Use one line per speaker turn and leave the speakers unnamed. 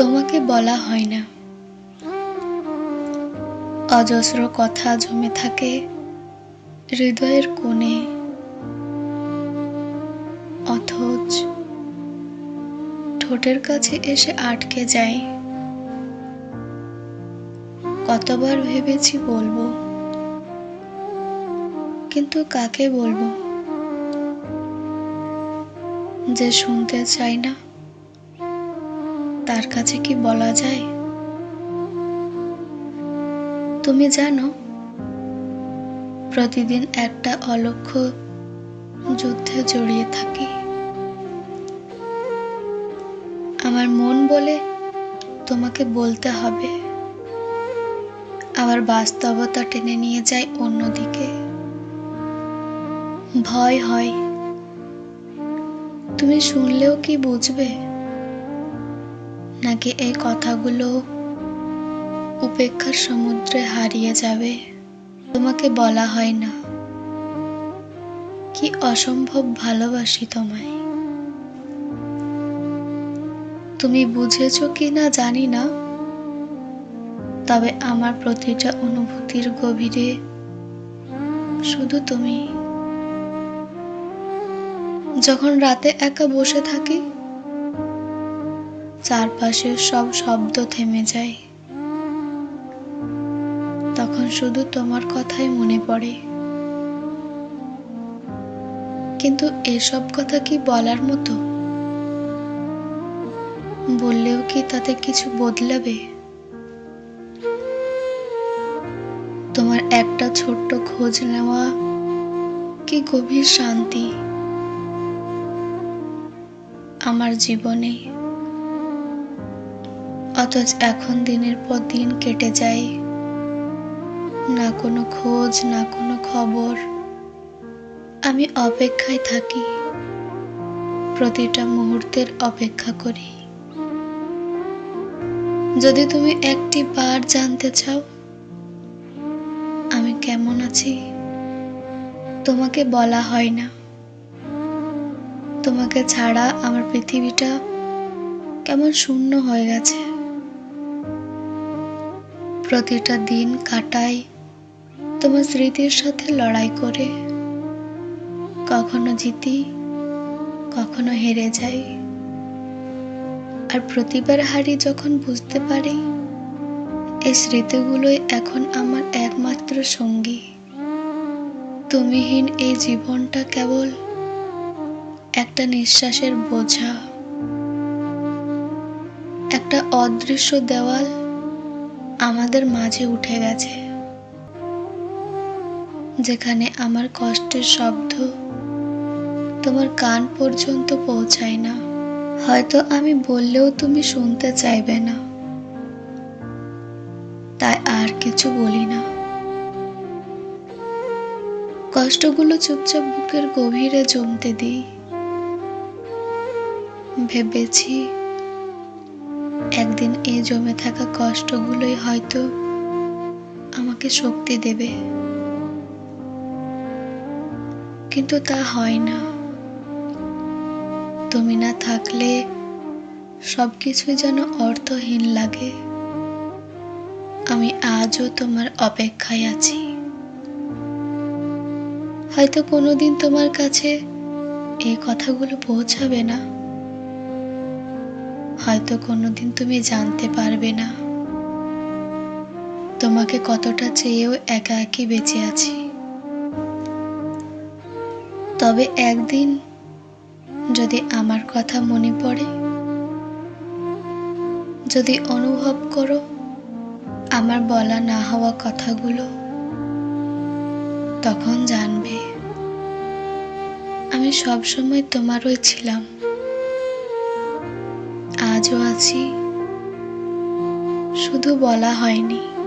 তোমাকে বলা হয় না। অজস্র কথা জমে থাকে হৃদয়ের কোণে। অথচ ঠোঁটের কাছে এসে আটকে যায়। কতবার ভেবেছি বলব, কিন্তু কাকে বলব? যে শুনতে চাই না। তার কাছে কি বলা যায়? তুমি জানো, প্রতিদিন একটা অলক্ষ্য যুদ্ধে জড়িয়ে থাকি। আমার মন বলে তোমাকে বলতে হবে। আবার বাস্তবতা টেনে নিয়ে যায় অন্যদিকে। ভয় হয়। তুমি শুনলেও কি বুঝবে? নাকি এই কথাগুলো উপেক্ষার সমুদ্রে হারিয়ে যাবে? তোমাকে বলা হয় না। কি অসম্ভব ভালোবাসি তোমায়। তুমি বুঝেছ কি না জানি না। তবে আমার প্রতিটা অনুভূতির গভীরে শুধু তুমি। যখন রাতে একা বসে থাকি চারপাশের সব শব্দ থেমে যায়। তখন শুধু তোমার কথাই মনে পড়ে। কিন্তু এসব কথা কি বলার মতো? বললেও কি তাতে কিছু বদলাবে? তোমার একটা ছোট্ট খোঁজ নেওয়া কি গভীর শান্তি? আমার জীবনে অথচ এখন দিনের পর দিন কেটে যায়। না কোনো খোঁজ, না কোনো খবর। আমি অপেক্ষায় থাকি। প্রতিটা মুহূর্তের অপেক্ষা করি। যদি তুমি একটি বার জানতে চাও, আমি কেমন আছি? তোমাকে বলা হয় না। তোমাকে ছাড়া আমার পৃথিবীটা কেমন শূন্য হয়ে গেছে। প্রতিটা দিন কাটাই তোমার স্মৃতির সাথে লড়াই করে। কখনো জিতি, কখনো হেরে যাই। আর প্রতিবার হারি যখন বুঝতে পারি, এই স্মৃতিগুলোই এখন আমার একমাত্র সঙ্গী। তুমিহীন এই জীবনটা কেবল একটা নিঃশ্বাসের বোঝা, একটা অদৃশ্য দেওয়াল আমাদের মাঝে উঠে গেছে। যেখানে আমার কষ্টের শব্দ তোমার কান পর্যন্ত পৌঁছায় না। হয়তো আমি বললেও তুমি শুনতে চাইবে না। তাই আর কিছু বলি না। কষ্টগুলো চুপচাপ বুকের গভীরে জমতে দিই। ভেবেছি একদিন এই জমে থাকা কষ্টগুলোই হয়তো আমাকে শক্তি দেবে। কিন্তু তা হয় না। তুমি না থাকলে সবকিছুই যেন অর্থহীন লাগে। আমি আজও তোমার অপেক্ষায় আছি। হয়তো কোনোদিন তোমার কাছে এই কথাগুলো পৌঁছাবে না। হয়তো কোনোদিন তুমি জানতে পারবে না। তোমাকে কতটা চেয়েও একা একই বেঁচে আছি। তবে একদিন যদি আমার কথা মনে পড়ে, যদি অনুভব করো আমার বলা না হওয়া কথাগুলো, তখন জানবে, আমি সবসময় তোমারই ছিলাম। আজও আছি। শুধু বলা হয়নি।